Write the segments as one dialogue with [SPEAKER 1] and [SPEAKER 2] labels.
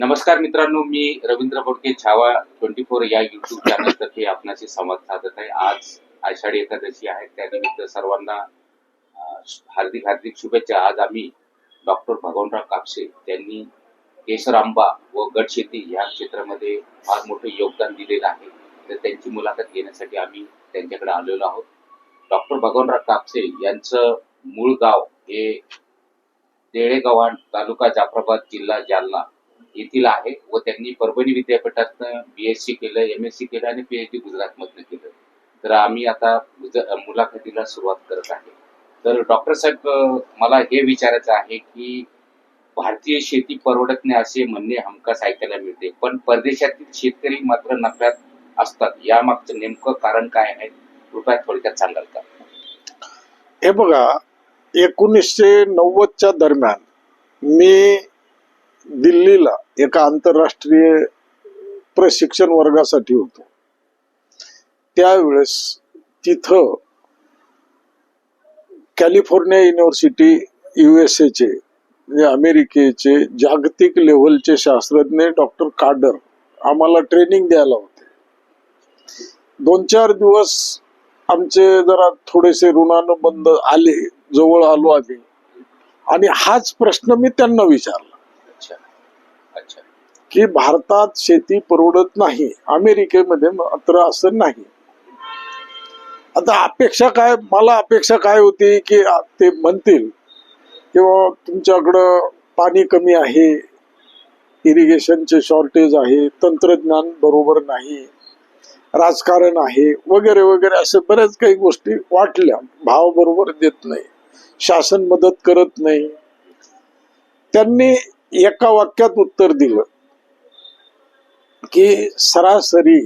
[SPEAKER 1] नमस्कार मित्रांनो मी रवींद्र बोडके छावा ट्वेंटी फोर या युट्यूब चॅनलतर्फे आपणाशी संवाद साधत आहे. आज आषाढी एकादशी आहे. त्यानिमित्त सर्वांना हार्दिक हार्दिक शुभेच्छा. आज आम्ही डॉक्टर भगवानराव कापसे त्यांनी केसर आंबा व गटशेती या क्षेत्रामध्ये फार मोठे योगदान दिलेलं आहे. तर त्यांची मुलाखत घेण्यासाठी आम्ही त्यांच्याकडे आलेलो आहोत. डॉक्टर भगवानराव कापसे यांचं मूळ गाव हे देळेगव्हाण तालुका जाफराबाद जिल्हा जालना. येथील आहे व त्यांनी परभणी विद्यापीठात बी एस सी केलं एम एस सी केलं आणि पी एच डी गुजरातमधनं केलं. तर आम्ही आता मुलाखतीला सुरुवात करत आहे. तर डॉक्टर साहेब मला हे विचारायचं आहे की भारतीय शेती परवडत नाही असे म्हणणे हमखास ऐकायला मिळते पण परदेशातील शेतकरी मात्र नफ्यात असतात. यामागचं नेमकं कारण काय आहे? कृपया थोडक्यात सांगाल का?
[SPEAKER 2] हे बघा एकोणीसशे नव्वदच्या दरम्यान मी दिल्लीला एका आंतरराष्ट्रीय प्रशिक्षण वर्गासाठी होतो. त्यावेळेस तिथं कॅलिफोर्निया युनिव्हर्सिटी चे म्हणजे अमेरिकेचे जागतिक लेव्हलचे शास्त्रज्ञ डॉक्टर काडर आम्हाला ट्रेनिंग द्यायला होते. दोन चार दिवस आमचे जरा थोडेसे ऋणानुबंध आले जवळ आलो आम्ही. आणि हाच प्रश्न मी त्यांना विचारला. की भारतात शेती परवडत नाही अमेरिकेमध्ये मात्र असं नाही. आता अपेक्षा काय मला अपेक्षा काय होती की ते म्हणतील किंवा तुमच्याकडं पाणी कमी आहे इरिगेशनचे शॉर्टेज आहे तंत्रज्ञान बरोबर नाही राजकारण आहे वगैरे वगैरे असे बऱ्याच काही गोष्टी वाटल्या भाव बरोबर देत नाही शासन मदत करत नाही. त्यांनी एका वाक्यात उत्तर दिलं की सरासरी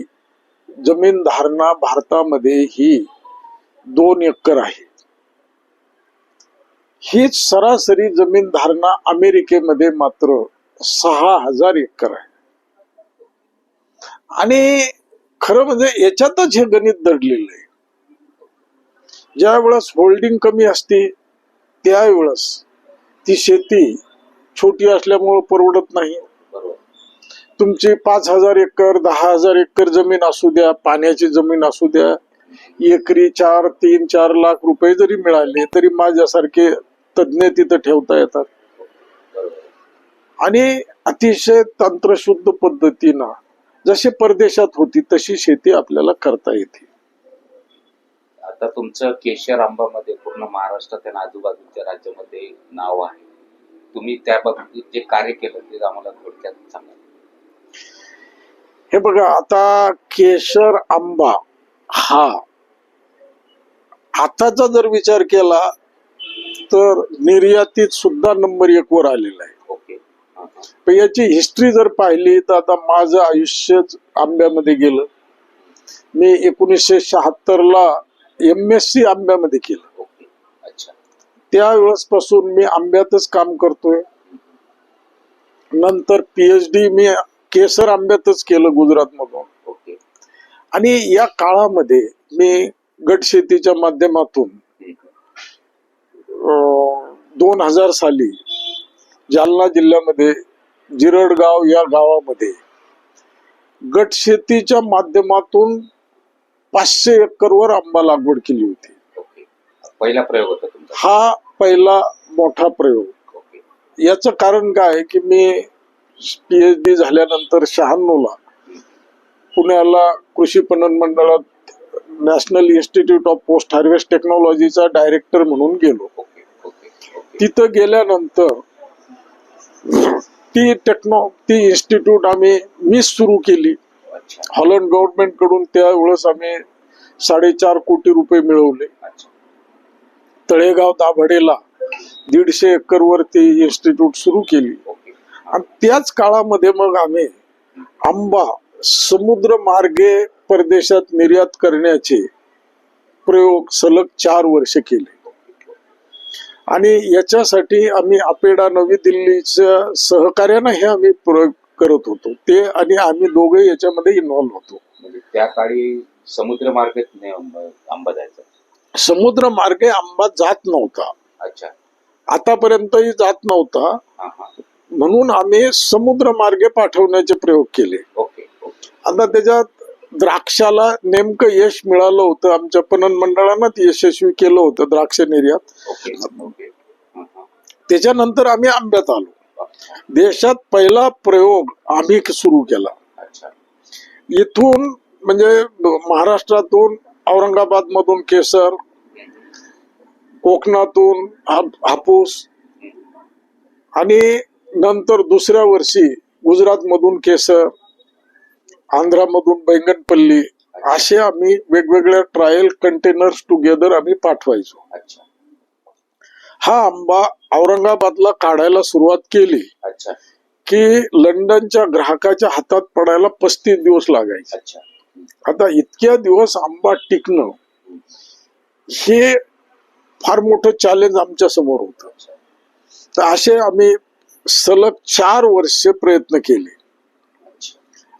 [SPEAKER 2] जमीन धारणा भारतामध्ये ही दोन एकर आहे. हीच सरासरी जमीन धारणा अमेरिकेमध्ये मात्र सहा हजार एकर आहे. आणि खरं म्हणजे याच्यातच हे गणित दडलेलं आहे. ज्या वेळेस होल्डिंग कमी असते त्यावेळेस ती शेती छोटी असल्यामुळं परवडत नाही.
[SPEAKER 1] बरोबर
[SPEAKER 2] तुमची पाच हजार एकर दहा हजार एकर जमीन असू द्या पाण्याची जमीन असू द्या एकरी चार तीन चार लाख रुपये जरी मिळाले तरी माझ्यासारखे तज्ज्ञ तिथं ठेवता येतात. आणि अतिशय तंत्रशुद्ध पद्धतीनं जशी परदेशात होती तशी शेती आपल्याला करता येते.
[SPEAKER 1] आता तुमचं केशर आंबामध्ये पूर्ण महाराष्ट्रात आणि आजूबाजूच्या राज्यामध्ये नाव आहे. तुम्ही त्या बाबतीत जे कार्य केलं ते आम्हाला थोडक्यात सांगा.
[SPEAKER 2] हे बघा आता केशर आंबा हा आताचा जर विचार केला तर निर्यातीत सुद्धा नंबर एक वर आलेला आहे. पण याची हिस्ट्री जर पाहिली तर आता माझं आयुष्यच आंब्यामध्ये गेलं. मी एकोणीसशे शहात्तर ला एम एस सी आंब्यामध्ये केलं. त्यावेळेस पासून मी आंब्यातच काम करतोय. नंतर पीएच डी मी केसर आंब्यातच केलं गुजरात मधून आणि या काळामध्ये मी गट शेतीच्या माध्यमातून. दोन हजार साली जालना जिल्ह्यामध्ये जिरडगाव या गावामध्ये गट शेतीच्या माध्यमातून पाचशे एकरवर आंबा लागवड केली होती.
[SPEAKER 1] पहिला प्रयोग होता तुमचा?
[SPEAKER 2] हा पहिला मोठा प्रयोग. याचं कारण काय आहे की मी पीएच डी झाल्यानंतर शहाण्णवला पुण्याला कृषी पणन मंडळात national institute of post harvest टेक्नॉलॉजीचा डायरेक्टर म्हणून गेलो. तिथं गेल्यानंतर ती टेक्नो ती इन्स्टिट्यूट आम्ही मिस सुरू केली. हॉलंड गव्हर्नमेंटकडून त्यावेळेस आम्ही साडेचार कोटी रुपये मिळवले. तळेगाव दाभडेला दीडशे एकर वरती इन्स्टिट्यूट सुरू केली. आणि त्याच काळामध्ये मग आम्ही आंबा समुद्र मार्गे परदेशात निर्यात करण्याचे प्रयोग सलग चार वर्ष केले. आणि याच्यासाठी आम्ही अपेडा नवी दिल्लीच्या सहकार्यानं हे आम्ही प्रयोग करत होतो. ते आणि आम्ही दोघे याच्यामध्ये इन्व्हॉल्व्ह होतो.
[SPEAKER 1] म्हणजे त्या काळी समुद्र मार्गात आंबा जायचा.
[SPEAKER 2] समुद्र मार्गे आंबा जात नव्हता.
[SPEAKER 1] अच्छा.
[SPEAKER 2] आतापर्यंतही जात नव्हता. म्हणून आम्ही समुद्र मार्गे पाठवण्याचे प्रयोग केले. आता त्याच्यात द्राक्षाला नेमकं यश मिळालं होतं. आमच्या पणन मंडळानं यशस्वी केलं होतं द्राक्ष निर्यात.
[SPEAKER 1] Okay okay.
[SPEAKER 2] त्याच्यानंतर आम्ही आंब्यात आलो. देशात पहिला प्रयोग आम्ही सुरू केला. इथून म्हणजे महाराष्ट्रातून औरंगाबाद मधून केसर कोकणातून हाप- हापूस आणि नंतर दुसऱ्या वर्षी गुजरात मधून केसर आंध्रामधून बैंगनपल्ली असे आम्ही वेगवेगळ्या ट्रायल कंटेनर्स टुगेदर आम्ही पाठवायचो. हा आंबा औरंगाबादला काढायला सुरुवात केली. की लंडनच्या ग्राहकाच्या हातात पडायला पस्तीस दिवस लागायचे. आता इतक्या दिवस आंबा टिकणं हे फार मोठं चॅलेंज आमच्यासमोर होत. तर असे आम्ही सलग चार वर्ष प्रयत्न केले.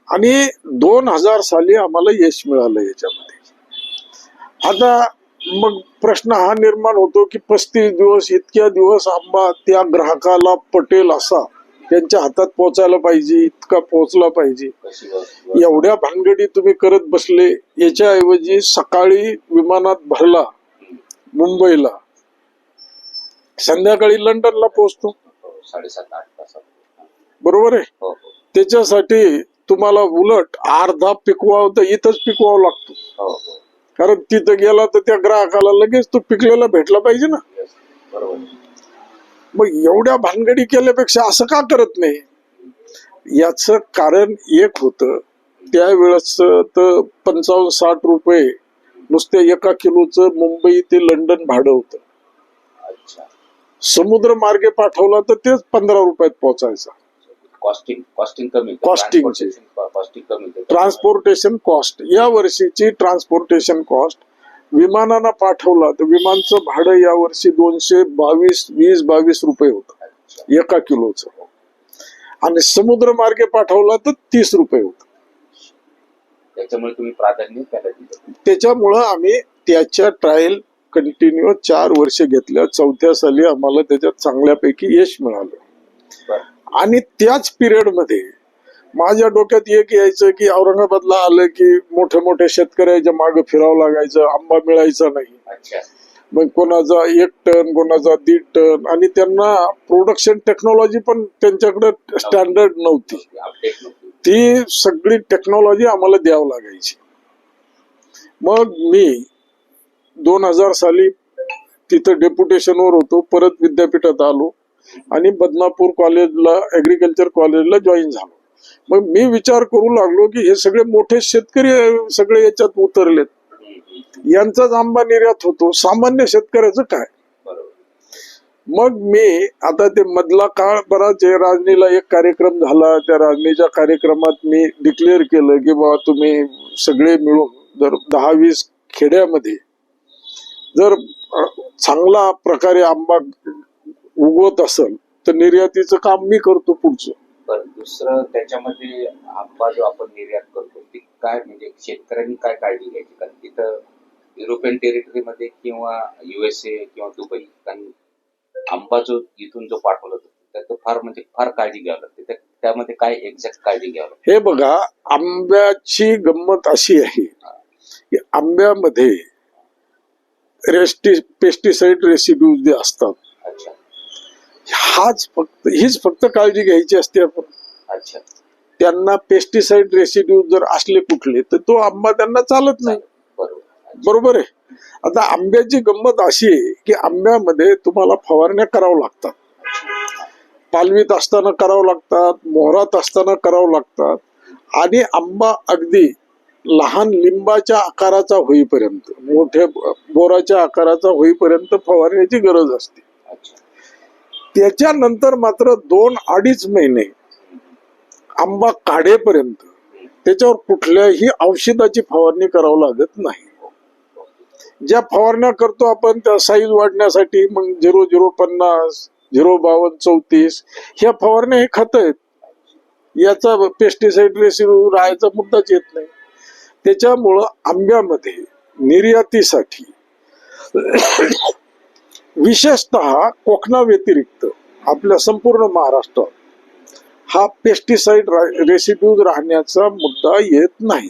[SPEAKER 2] आणि दोन हजार साली आम्हाला यश मिळालं याच्यामध्ये. आता मग प्रश्न हा निर्माण होतो की पस्तीस दिवस इतक्या दिवस आंबा त्या ग्राहकाला पटेल असा त्यांच्या हातात पोहोचायला पाहिजे इतका पोहोचला पाहिजे. एवढ्या भानगडी तुम्ही करत बसले याच्याऐवजी सकाळी विमानात भरला मुंबईला. संध्याकाळी लंडनला पोहोचतो. बरोबर आहे?
[SPEAKER 1] हो हो.
[SPEAKER 2] त्याच्यासाठी तुम्हाला उलट अर्धा पिकवावं तर इथंच पिकवावं लागतो.
[SPEAKER 1] हो
[SPEAKER 2] कारण तिथं गेला तर त्या ग्राहकाला लगेच तो पिकलेला भेटला पाहिजे ना. मग एवढ्या भानगडी केल्यापेक्षा असं का करत नाही? याच कारण एक होतं. त्यावेळेस तर पंचावन्न साठ रुपये नुसत्या एका किलोचं मुंबई ते लंडन भाडं होतं.
[SPEAKER 1] अच्छा.
[SPEAKER 2] समुद्र मार्गे पाठवला तर तेच पंधरा रुपयात पोहोचायचा.
[SPEAKER 1] कॉस्टिंग कॉस्टिंग कमी. कॉस्टिंग.
[SPEAKER 2] ट्रान्सपोर्टेशन कॉस्ट या वर्षीची ट्रान्सपोर्टेशन कॉस्ट विमानानं पाठवला तर विमानचं भाडं या वर्षी दोनशे बावीस वीस बावीस रुपये होतं. एका किलोचं. आणि समुद्र मार्गे पाठवला तर तीस रुपये होत.
[SPEAKER 1] त्याच्यामुळे तुम्ही प्राधान्य त्याला दिलं.
[SPEAKER 2] त्याच्यामुळं आम्ही त्याच्या ट्रायल कंटिन्यू चार वर्ष घेतल्या. चौथ्या साली आम्हाला त्याच्यात चांगल्यापैकी यश मिळालं. आणि त्याच पिरियडमध्ये माझ्या डोक्यात एक यायचं की औरंगाबादला आलं की मोठ्या मोठ्या शेतकऱ्याच्या मागे फिरावं लागायचं आंबा मिळायचा नाही. मग कोणाचा एक टन कोणाचा दीड टन आणि त्यांना प्रोडक्शन टेक्नॉलॉजी पण त्यांच्याकडे स्टँडर्ड नव्हती. ती सगळी टेक्नॉलॉजी आम्हाला द्यावं लागायची. मग मी दोन हजार साली तिथं डेप्युटेशनवर होतो परत विद्यापीठात आलो आणि बदनापूर कॉलेजला ऍग्रिकल्चर कॉलेजला जॉईन झालो. मग मी विचार करू लागलो की हे सगळे मोठे शेतकरी सगळे याच्यात उतरलेत. यांचाच आंबा निर्यात होतो. सामान्य शेतकऱ्याचं काय?
[SPEAKER 1] बरोबर
[SPEAKER 2] मग मी आता ते मधला काळ बराच आहे. राजनीला एक कार्यक्रम झाला. त्या राजनीच्या कार्यक्रमात मी डिक्लेअर केलं की बाबा तुम्ही सगळे मिळून जर दहा वीस खेड्यामध्ये जर चांगला प्रकारे आंबा उगवत असेल तर निर्यातीचं काम मी करतो पुढचं.
[SPEAKER 1] दुसरं त्याच्यामध्ये आंबा जो आपण निर्यात करतो ती काय म्हणजे शेतकऱ्यांनी काय काळजी घ्यायची? कारण तिथं युरोपियन टेरिटरीमध्ये किंवा युएसए किंवा दुबई कारण आंबा जो इथून जो पाठवला जातो त्याचं फार म्हणजे फार काळजी घ्यावी लागते. त्या- त्यामध्ये काय एक्झॅक्ट काळजी घ्यावी लागते?
[SPEAKER 2] हे बघा आंब्याची गंमत अशी आहे की आंब्यामध्ये रेस्टी पेस्टिसाइड रेसिड्यूज जे असतात
[SPEAKER 1] अच्छा.
[SPEAKER 2] हाच फक्त हीच फक्त काळजी घ्यायची असते आपण.
[SPEAKER 1] अच्छा.
[SPEAKER 2] त्यांना पेस्टिसाइड रेसिड्यू जर असले कुठले तर तो आंबा त्यांना चालत नाही.
[SPEAKER 1] बरोबर
[SPEAKER 2] आहे. आता आंब्याची गंमत अशी आहे की आंब्यामध्ये तुम्हाला फवारण्या करावं लागतात. पालवीत असताना करावं लागतात मोहरात असताना करावं लागतात आणि आंबा अगदी लहान लिंबाच्या आकाराचा होईपर्यंत मोठ्या बोराच्या आकाराचा होईपर्यंत फवारण्याची गरज असते. त्याच्यानंतर मात्र दोन अडीच महिने आंबा काढेपर्यंत त्याच्यावर कुठल्याही औषधाची फवारणी करावं लागत नाही. ज्या फवारण्या करतो आपण त्या साईज वाढण्यासाठी मग झिरो झिरो पन्नास झिरो बावन्न चौतीस ह्या फवारण्या हे खत आहेत. याचा पेस्टिसाइड रेसिड्यू राहायचा मुद्दाच येत नाही. त्याच्यामुळं आंब्यामध्ये निर्यातीसाठी विशेषत कोकणा व्यतिरिक्त आपल्या संपूर्ण महाराष्ट्रात हा पेस्टिसाइड रेसिड्यूज राहण्याचा मुद्दा येत नाही.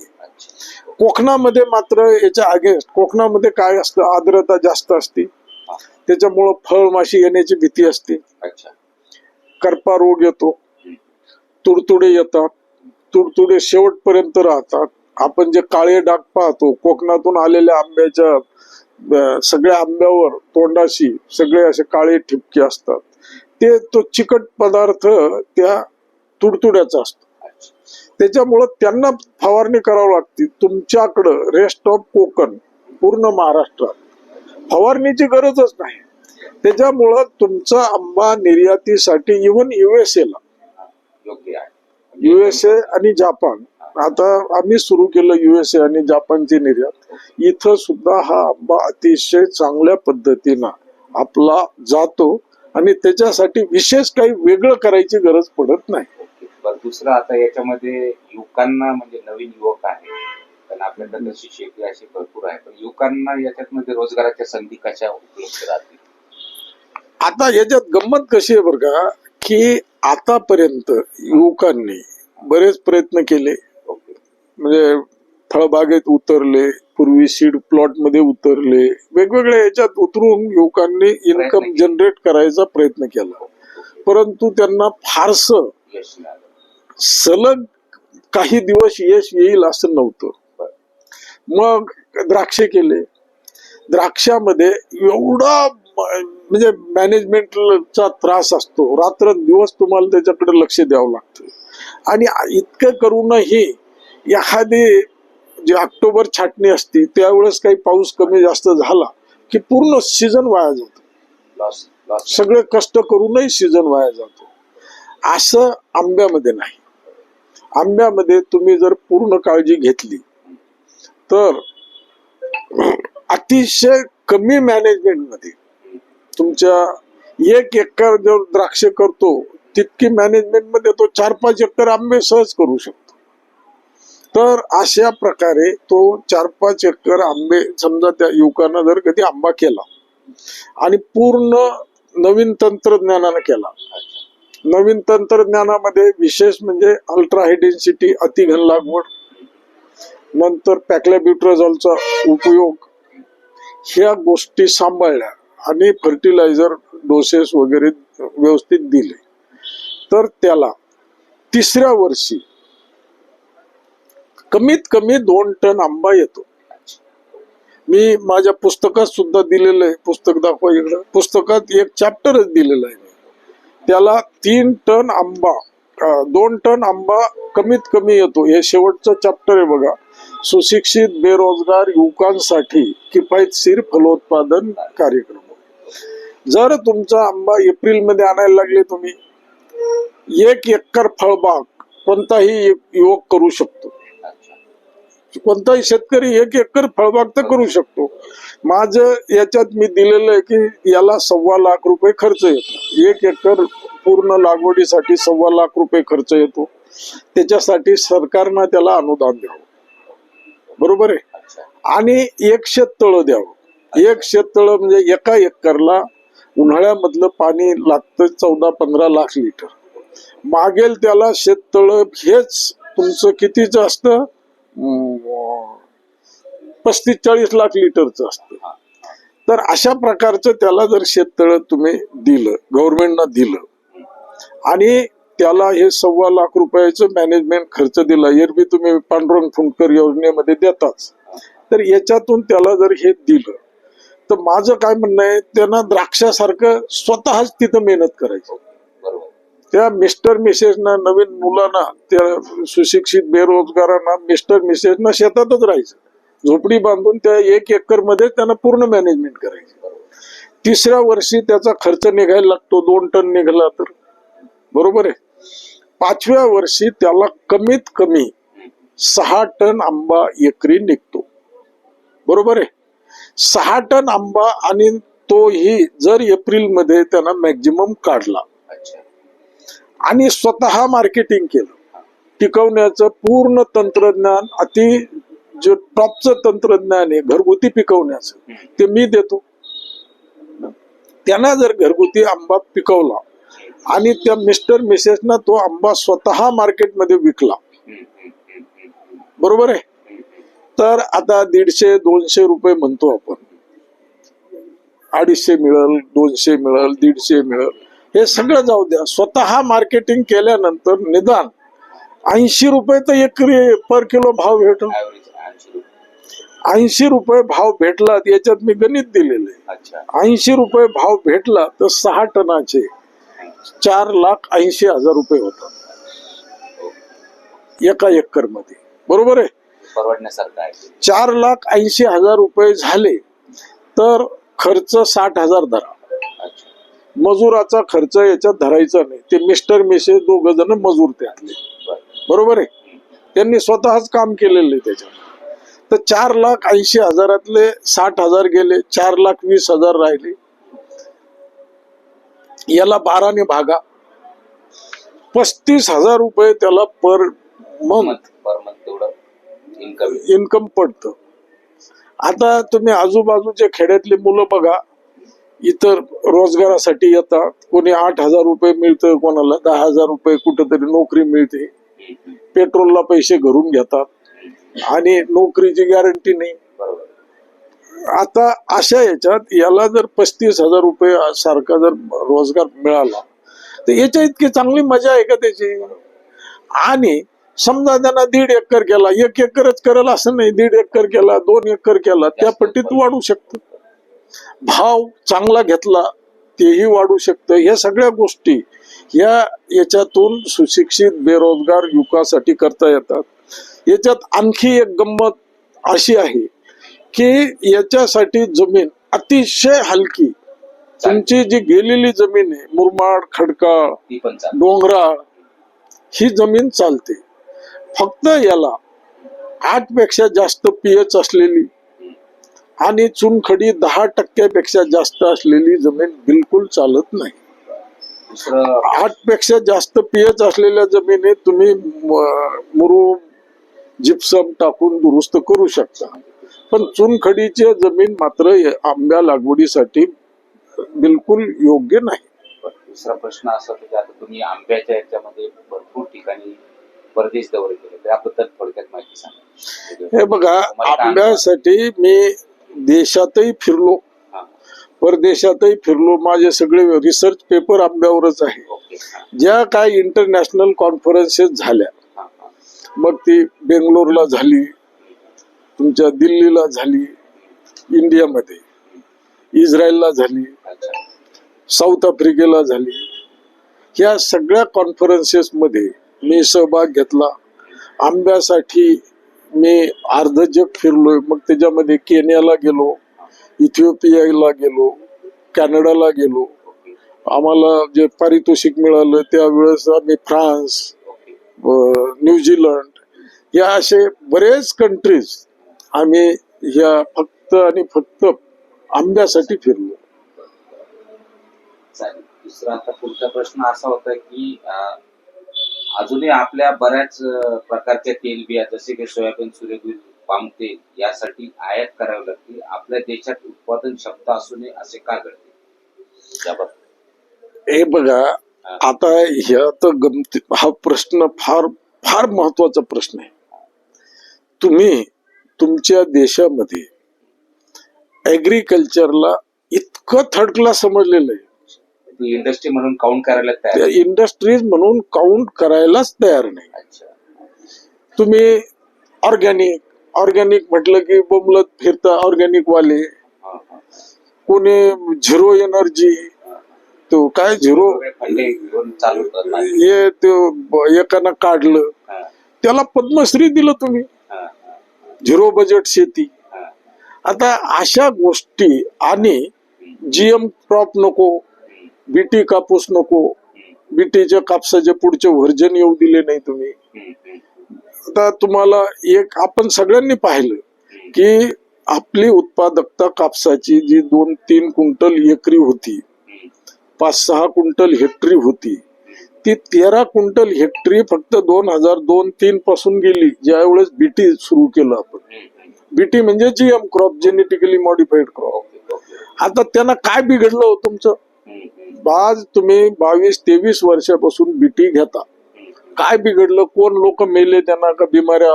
[SPEAKER 2] कोकणामध्ये मात्र याच्या अगेन्स्ट कोकणामध्ये काय असतं? आर्द्रता जास्त असते. त्याच्यामुळं फळमाशी येण्याची भीती असते. करपा रोग येतो. तुडतुडे येतात. तुडतुडे शेवटपर्यंत राहतात. आपण जे काळे डाग पाहतो कोकणातून आलेल्या आंब्याच्या सगळ्या आंब्यावर तोंडाशी सगळे असे काळे ठिपके असतात. ते तो चिकट पदार्थ त्या तुडतुड्याचा असतो. त्याच्यामुळं त्यांना फवारणी करावी लागते. तुमच्याकडं रेस्ट ऑफ कोकण पूर्ण महाराष्ट्रात. फवारणीची गरजच नाही. त्याच्यामुळं तुमचा आंबा निर्यातीसाठी इव्हन युएसएला युएसए आणि जापान. आता आम्ही सुरू केलं युएसए आणि जापानची निर्यात. इथं सुद्धा हा आंबा अतिशय चांगल्या पद्धतीनं आपला जातो आणि त्याच्यासाठी विशेष काही वेगळं करायची गरज पडत नाही.
[SPEAKER 1] बरं दुसरं आता याच्यामध्ये युवकांना म्हणजे नवीन युवक आहे. कारण आपल्याकडे तशी शेती अशी भरपूर आहे. पण युवकांना याच्यात मध्ये रोजगाराच्या संधी कशा उपलब्ध राहतील?
[SPEAKER 2] आता याच्यात गंमत कशी आहे बरं का की आतापर्यंत युवकांनी बरेच प्रयत्न केले. म्हणजे फळबागेत उतरले पूर्वी सीड प्लॉटमध्ये उतरले वेगवेगळ्या याच्यात उतरून युवकांनी इन्कम. जनरेट करायचा प्रयत्न केला. परंतु त्यांना फारसं. सलग काही दिवस यश येईल असं नव्हतं. मग द्राक्षे केले. द्राक्षामध्ये एवढा म्हणजे मॅनेजमेंटचा त्रास असतो. रात्र दिवस तुम्हाला त्याच्याकडे लक्ष द्यावं लागतं. आणि इतकं करूनही एखादी जी ऑक्टोबर छाटणी असते त्यावेळेस काही पाऊस कमी जास्त झाला की पूर्ण सीझन वाया जातो. सगळे कष्ट करूनही सीझन वाया जातो. असं आंब्यामध्ये नाही. आंब्यामध्ये तुम्ही जर पूर्ण काळजी घेतली तर अतिशय कमी मॅनेजमेंटमध्ये तुमच्या एक एकर जर द्राक्ष करतो तितकी मॅनेजमेंटमध्ये तो चार पाच एकर आंबे सहज करू शकतो. तर अशा प्रकारे तो चार पाच एकर आंबे समजा त्या युवकांना जर कधी आंबा केला आणि पूर्ण नवीन तंत्रज्ञानानं केला नवीन तंत्रज्ञानामध्ये विशेष म्हणजे अल्ट्रा हाय डेन्सिटी अतिघन लागवड नंतर पॅक्लॅब्युट्राझॉलचा उपयोग ह्या गोष्टी सांभाळल्या आणि फर्टिलायझर डोसेस वगैरे व्यवस्थित दिले. तर त्याला तिसऱ्या वर्षी कमीत कमी दोन टन आंबा येतो. मी माझ्या पुस्तकात सुद्धा दिलेलं आहे पुस्तक दाखवा इकडं. पुस्तकात एक चॅप्टरच दिलेलं आहे. त्याला तीन टन आंबा दोन टन आंबा कमीत कमी येतो. हे शेवटचं चॅप्टर आहे बघा. सुशिक्षित बेरोजगार युवकांसाठी किफायतशीर फलोत्पादन कार्यक्रम. जर तुमचा आंबा एप्रिलमध्ये आणायला लागले तुम्ही एक एकर फळबाग कोणताही युवक करू शकतो. कोणताही शेतकरी एक एकर फळबाग तर करू शकतो. माझं याच्यात मी दिलेलं आहे की याला सव्वा लाख रुपये खर्च येतो. एक एकर पूर्ण लागवडीसाठी सव्वा लाख रुपये खर्च येतो. त्याच्यासाठी सरकारनं त्याला अनुदान द्यावं. बरोबर आहे? आणि एक शेततळं द्यावं. एक शेततळं म्हणजे एका एकरला उन्हाळ्यामधलं पाणी लागतं चौदा पंधरा लाख लिटर. मागेल त्याला शेततळं हेच तुमचं कितीचं असतं? पस्तीस चाळीस लाख लिटरचं असतं. तर अशा प्रकारचं त्याला जर शेततळ तुम्ही दिलं गव्हर्नमेंटना दिलं आणि त्याला हे सव्वा लाख रुपयाचं मॅनेजमेंट खर्च दिला एरबी तुम्ही पांडुरंग फुंडकर योजनेमध्ये देताच. तर याच्यातून त्याला जर हे दिलं तर माझं काय म्हणणं आहे त्यांना द्राक्षासारखं स्वतःच तिथं मेहनत करायची. त्या मिस्टर मिसेसना नवीन मुलांना त्या सुशिक्षित बेरोजगारांना मिस्टर मिसेसना शेतातच राहायचं. झोपडी बांधून त्या एक एकरमध्ये त्यांना पूर्ण मॅनेजमेंट करायची. तिसऱ्या वर्षी त्याचा खर्च निघायला लागतो दोन टन निघाला तर. बरोबर आहे? पाचव्या वर्षी त्याला कमीत कमी सहा टन आंबा एकरी निघतो. बरोबर आहे? सहा टन आंबा आणि तोही जर एप्रिलमध्ये त्यांना मॅक्झिमम काढला.
[SPEAKER 1] अच्छा.
[SPEAKER 2] आणि स्वतः मार्केटिंग केलं. पिकवण्याचं पूर्ण तंत्रज्ञान अति जे टॉपचं तंत्रज्ञान आहे घरगुती पिकवण्याचं ते मी देतो. त्यांना जर घरगुती आंबा पिकवला आणि त्या मिस्टर मिसेसना तो आंबा स्वतः मार्केटमध्ये विकला. बरोबर आहे? तर आता दीडशे दोनशे रुपये म्हणतो आपण. अडीचशे मिळेल दोनशे मिळेल दीडशे मिळेल. हे सगळं जाऊ द्या. स्वतः मार्केटिंग केल्यानंतर निदान ऐंशी रुपये तर एकरी पर किलो भाव भेटल.
[SPEAKER 1] Average 80 रुपये.
[SPEAKER 2] ऐंशी रुपये भाव भेटला याच्यात मी गणित दिलेले ऐंशी रुपये भाव भेटला तर सहा टनाचे चार लाख ऐंशी हजार रुपये होतात. एका एकरमध्ये बरोबर आहे? चार लाख ऐंशी हजार रुपये झाले तर खर्च साठ हजार धरा. मजुराचा खर्च याच्यात धरायचा नाही. ते मिस्टर मिसेस दोघ जण मजूर ते आणले.
[SPEAKER 1] बरं
[SPEAKER 2] बरोबर आहे? त्यांनी स्वतःच काम केलेलं आहे त्याच्यात. तर चार लाख ऐंशी हजारातले साठ हजार गेले चार लाख वीस हजार राहिले. याला बाराने भागा. पस्तीस हजार रुपये त्याला पर मंथ
[SPEAKER 1] इन्कम
[SPEAKER 2] इन्कम पडतं. आता तुम्ही आजूबाजूच्या खेड्यातले मुलं बघा इतर रोजगारासाठी येतात. कोणी आठ हजार रुपये मिळतं कोणाला दहा हजार रुपये कुठेतरी नोकरी मिळते. पेट्रोलला पैसे घरून घेतात. आणि नोकरीची गॅरंटी नाही. आता अशा याच्यात याला जर पस्तीस हजार रुपये सारखा जर रोजगार मिळाला तर याच्या इतकी चांगली मजा आहे का त्याची? आणि समजा त्यांना दीड एकर केला एक एकरच करेल असं नाही. दीड एकर केला दोन एकर केला त्या पट्टीत वाढू शकतो. भाव चांगला घेतला तेही वाढू शकतं. ह्या सगळ्या गोष्टी या याच्यातून सुशिक्षित बेरोजगार युवकासाठी करता येतात. याच्यात आणखी एक गंमत अशी आहे की याच्यासाठी जमीन अतिशय हलकी. तुमची जी गेलेली जमीन आहे मुरमाड खडकाळ डोंगराळ ही जमीन चालते. फक्त याला आठपेक्षा जास्त पीएच असलेली आणि चुनखडी दहा टक्क्यापेक्षा जास्त असलेली जमीन बिलकुल चालत नाही. आठपेक्षा जास्त पीएच असलेल्या जमिनीत तुम्ही म- मुरुम जिप्सम टाकून दुरुस्त करू शकता. पण चुनखडीची जमीन मात्र आंब्या लागवडीसाठी बिलकुल योग्य नाही.
[SPEAKER 1] दुसरा प्रश्न असा होता की आता तुम्ही आंब्याच्या याच्यामध्ये भरपूर ठिकाणी परदेश दौरे केले. त्याबद्दल थोडक्यात माहिती सांगा.
[SPEAKER 2] हे बघा आंब्यासाठी मी देशातही फिरलो. परदेशातही फिरलो. माझे सगळे रिसर्च पेपर आंब्यावरच आहे. ज्या काय इंटरनॅशनल कॉन्फरन्सेस झाल्या. मग ती बेंगलोरला झाली. तुमच्या दिल्लीला झाली. इंडियामध्ये. इस्रायलला झाली. साऊथ आफ्रिकेला झाली. ह्या सगळ्या कॉन्फरन्सेस मध्ये मी सहभाग घेतला. आंब्यासाठी मी अर्ध जग फिरलोय. मग त्याच्यामध्ये केनियाला गेलो इथिओपियाला गेलो कॅनडाला गेलो. आम्हाला जे पारितोषिक मिळालं त्यावेळेस आम्ही फ्रान्स न्यूझीलंड या असे बरेच कंट्रीज आम्ही या फक्त आणि फक्त आंब्यासाठी फिरलो.
[SPEAKER 1] चालेल दुसरा आता पुढचा प्रश्न असा होता की अजूनही आपल्या बऱ्याच प्रकारच्या तेलबिया जसे की सोयाबीन सूर्यफूल पाम तेल यासाठी आयात करावी लागते. आपल्या देशात उत्पादन क्षमता असू नये असे का घडते?
[SPEAKER 2] हे बघा आता ह्या तर गमती हा प्रश्न फार फार महत्त्वाचा प्रश्न आहे. तुम्ही तुमच्या देशामध्ये ऍग्रिकल्चरला इतकं थर्ड क्लास समजलेलं आहे.
[SPEAKER 1] इंडस्ट्री म्हणून काउंट करायला
[SPEAKER 2] त्या
[SPEAKER 1] तयार
[SPEAKER 2] इंडस्ट्रीज म्हणून काउंट करायलाच तयार नाही.
[SPEAKER 1] अच्छा.
[SPEAKER 2] तुम्ही ऑर्गॅनिक ऑर्गॅनिक म्हटलं की बोंबलत फिरता ऑर्गॅनिक वाले. कोणी झिरो एनर्जी तो काय झिरो हे ते एकानं काढलं. त्याला पद्मश्री दिलं तुम्ही. झिरो बजेट शेती. आता अशा गोष्टी आणि जीएम क्रॉप नको बीटी कापूस नको. बीटीच्या कापसाचे पुढचे व्हर्जन येऊ दिले नाही तुम्ही. आता तुम्हाला एक आपण सगळ्यांनी पाहिलं की आपली उत्पादकता कापसाची जी दोन तीन क्विंटल एकरी होती पाच सहा क्विंटल हेक्टरी होती ती तेरा क्विंटल हेक्टरी फक्त दोन हजार दोन तीन पासून गेली ज्यावेळेस बीटी सुरू केलं आपण. बीटी म्हणजे GM crop genetically modified crop आता त्यांना काय बिघडलं हो तुमचं? आज तुम्ही बावीस तेवीस वर्षापासून बीटी घेता. काय बिघडलं? कोण लोक मेले त्यांना? का बिमाऱ्या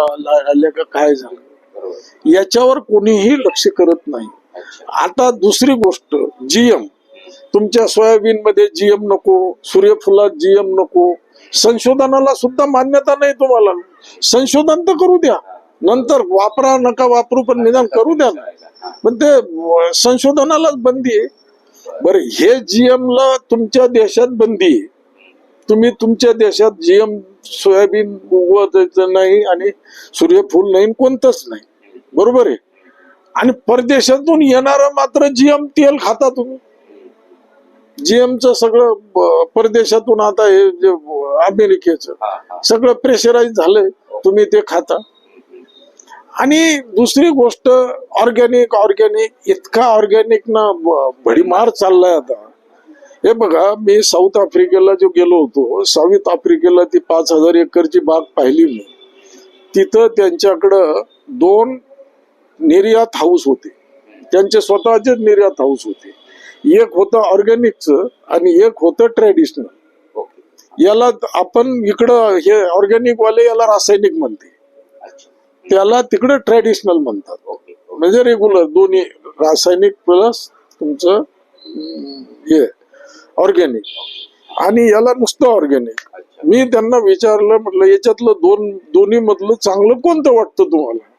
[SPEAKER 2] आल्या का काय झालं? याच्यावर कोणीही लक्ष करत नाही. आता दुसरी गोष्ट जीएम तुमच्या सोयाबीन मध्ये जीएम नको सूर्यफुलात जीएम नको. संशोधनाला सुद्धा मान्यता नाही तुम्हाला. संशोधन तर करू द्या. नंतर वापरा नका वापरू पण निदान करू द्या. पण ते संशोधनालाच बंदी आहे. बरं हे जीएम ला तुमच्या देशात बंदी. तुम्ही तुमच्या देशात जीएम सोयाबीन उगवायचं नाही आणि सूर्यफूल नाही कोणतंच नाही. बरोबर आहे? आणि परदेशातून येणार मात्र जीएम तेल खाता तुम्ही. जीएमचं सगळं परदेशातून आता हे जे अमेरिकेचं. सगळं प्रेशराईज झालंय तुम्ही ते खाता. आणि दुसरी गोष्ट ऑर्गॅनिक ऑर्गॅनिक इतका ऑर्गॅनिक ना भडीमार चाललाय आता. हे बघा मी साऊथ आफ्रिकेला जो गेलो होतो साऊथ आफ्रिकेला ती पाच हजार एकरची बाग पाहिली मी. तिथं त्यांच्याकडं दोन निर्यात हाऊस होते. त्यांचे स्वतःचेच निर्यात हाऊस होते. एक होतं ऑर्गॅनिकचं आणि एक होतं ट्रॅडिशनल याला आपण इकडं हे ऑर्गॅनिक वाले याला रासायनिक म्हणते. त्याला तिकडं ट्रॅडिशनल म्हणतात. म्हणजे रेग्युलर दोन्ही रासायनिक प्लस तुमचं हे ऑर्गॅनिक आणि याला नुसतं ऑर्गॅनिक मी त्यांना विचारलं म्हटलं याच्यातलं दोन दोन्ही मधलं चांगलं कोणतं वाटतं तुम्हाला?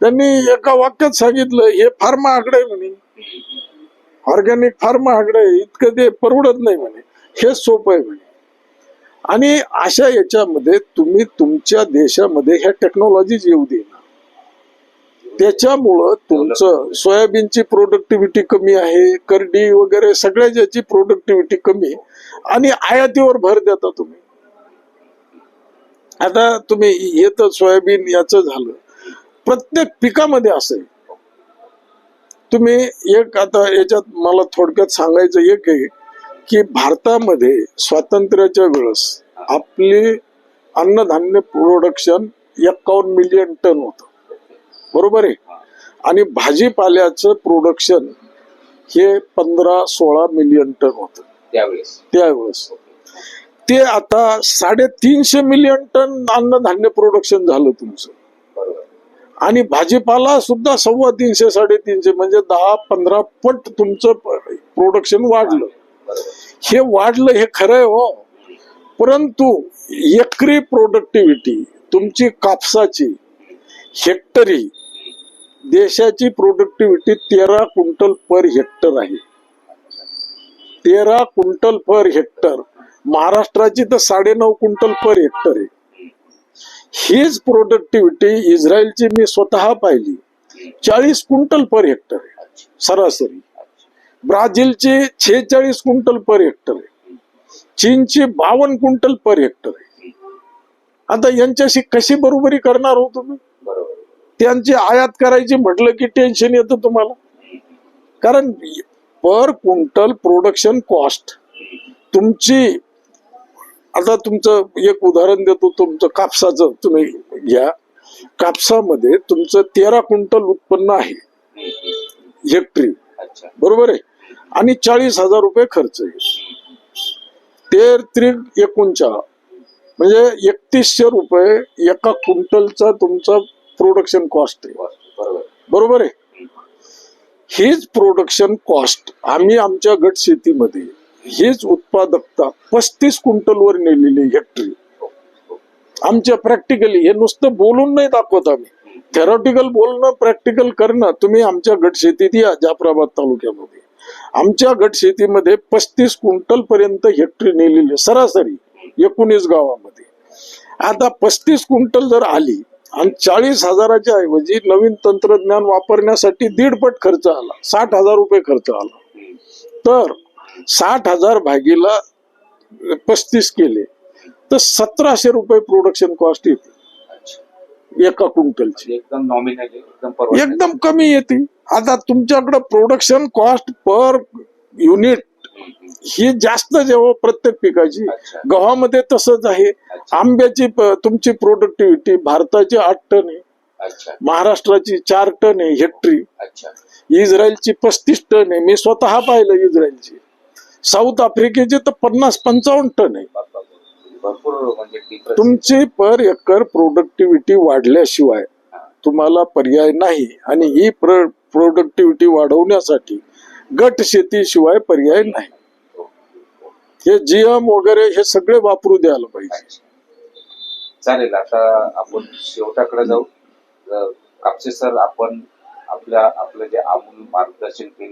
[SPEAKER 2] त्यांनी एका वाक्यात सांगितलं हे फार महागडं आहे म्हणे. ऑर्गॅनिक फार महागडं आहे. इतकं ते परवडत नाही म्हणे. हे सोपं आहे म्हणे. आणि अशा याच्यामध्ये तुम्ही तुमच्या देशामध्ये ह्या टेक्नॉलॉजीज येऊ दे त्याच्यामुळं तुमचं सोयाबीनची प्रोडक्टिव्हिटी कमी आहे करडी वगैरे सगळ्या ज्याची प्रोडक्टिव्हिटी कमी आणि आयातीवर भर देता तुम्ही. आता तुम्ही हे तर सोयाबीन याच झालं. प्रत्येक पिकामध्ये असेल तुम्ही एक आता याच्यात मला थोडक्यात सांगायचं एक आहे. की भारतामध्ये स्वातंत्र्याच्या वेळेस आपली अन्नधान्य प्रोडक्शन एकावन्न मिलियन टन होतं. बरोबर आहे? आणि भाजीपाल्याचं प्रोडक्शन हे पंधरा सोळा मिलियन टन होतं.
[SPEAKER 1] त्यावेळेस.
[SPEAKER 2] त्यावेळेस. ते आता साडेतीनशे मिलियन टन अन्नधान्य प्रोडक्शन झालं तुमचं. आणि भाजीपाला सुद्धा सव्वा तीनशे साडेतीनशे म्हणजे दहा पंधरा पट तुमचं प्रोडक्शन वाढलं. हे वाढलं हे खरं आहे हो. परंतु एकरी प्रोडक्टिव्हिटी तुमची कापसाची हेक्टरी देशाची प्रोडक्टिव्हिटी तेरा क्विंटल पर हेक्टर आहे. तेरा क्विंटल पर हेक्टर महाराष्ट्राची तर साडेनऊ क्विंटल पर हेक्टर आहे हीच प्रोडक्टिव्हिटी इस्रायलची मी स्वतः पाहिली. चाळीस क्विंटल पर हेक्टर आहे सरासरी. ब्राझीलची छेचाळीस क्विंटल पर हेक्टर आहे. चीनची बावन्न क्विंटल पर हेक्टर आहे. आता यांच्याशी कशी बरोबरी करणार हो तुम्ही? त्यांची आयात करायची म्हटलं की टेन्शन येतं तुम्हाला. कारण पर क्विंटल प्रोडक्शन कॉस्ट तुमची आता तुमचं एक उदाहरण देतो तुमचं कापसाचं तुम्ही घ्या. कापसामध्ये तुमचं तेरा क्विंटल उत्पन्न आहे. हेक्टरी. बरोबर आहे? आणि चाळीस हजार रुपये खर्च येईल. तेर त्रिक म्हणजे एकतीसशे रुपये एका क्विंटलचा तुमचा प्रोडक्शन कॉस्ट आहे.
[SPEAKER 1] बरोबर
[SPEAKER 2] बरोबर आहे? हीच प्रोडक्शन कॉस्ट आम्ही आमच्या गट शेतीमध्ये हीच उत्पादकता पस्तीस क्विंटलवर नेलेली हेक्टरी आमच्या प्रॅक्टिकली हे नुसतं बोलून नाही दाखवत आम्ही. थेरॉटिकल बोलणं प्रॅक्टिकल करणं तुम्ही आमच्या गट शेतीत या जाफराबाद तालुक्यामध्ये. आमच्या गट शेतीमध्ये पस्तीस क्विंटल पर्यंत हेक्टरी नेलेली सरासरी एकोणीस गावामध्ये. आता पस्तीस क्विंटल जर आली आणि चाळीस हजाराच्या ऐवजी नवीन तंत्रज्ञान वापरण्यासाठी दीडपट खर्च आला साठ हजार रुपये खर्च आला. तर साठ हजार भागीला पस्तीस केले तर सतराशे रुपये प्रोडक्शन कॉस्ट येते. एका क्विंटलची.
[SPEAKER 1] म्हणजे एकदम नॉमिनल एकदम
[SPEAKER 2] कमी येते. आता तुमच्याकडे प्रोडक्शन कॉस्ट पर युनिट ही जास्त जेव्हा प्रत्येक पिकाची. गव्हामध्ये तसंच आहे. आंब्याची तुमची प्रोडक्टिव्हिटी भारताची आठ टन आहे. महाराष्ट्राची चार टन आहे हेक्टरी. इस्रायलची पस्तीस टन आहे. मी स्वतः पाहिलं इस्रायलची. साऊथ आफ्रिकेचे तर पन्नास पंचावन्न टन आहे.
[SPEAKER 1] भरपूर म्हणजे difference.
[SPEAKER 2] तुमची पर एकर प्रोडक्टिव्हिटी वाढल्याशिवाय तुम्हाला पर्याय नाही. आणि ही प्रोडक्टिव्हिटी वाढवण्यासाठी गट शेतीशिवाय पर्याय नाही. हे. जीएम वगैरे हे सगळे वापरू द्यायला पाहिजे.
[SPEAKER 1] चालेल आता आपण शेवटाकडे जाऊ. अ, कापसे सर आपण आपल्या आपलं जे आमूल मार्गदर्शन केलं.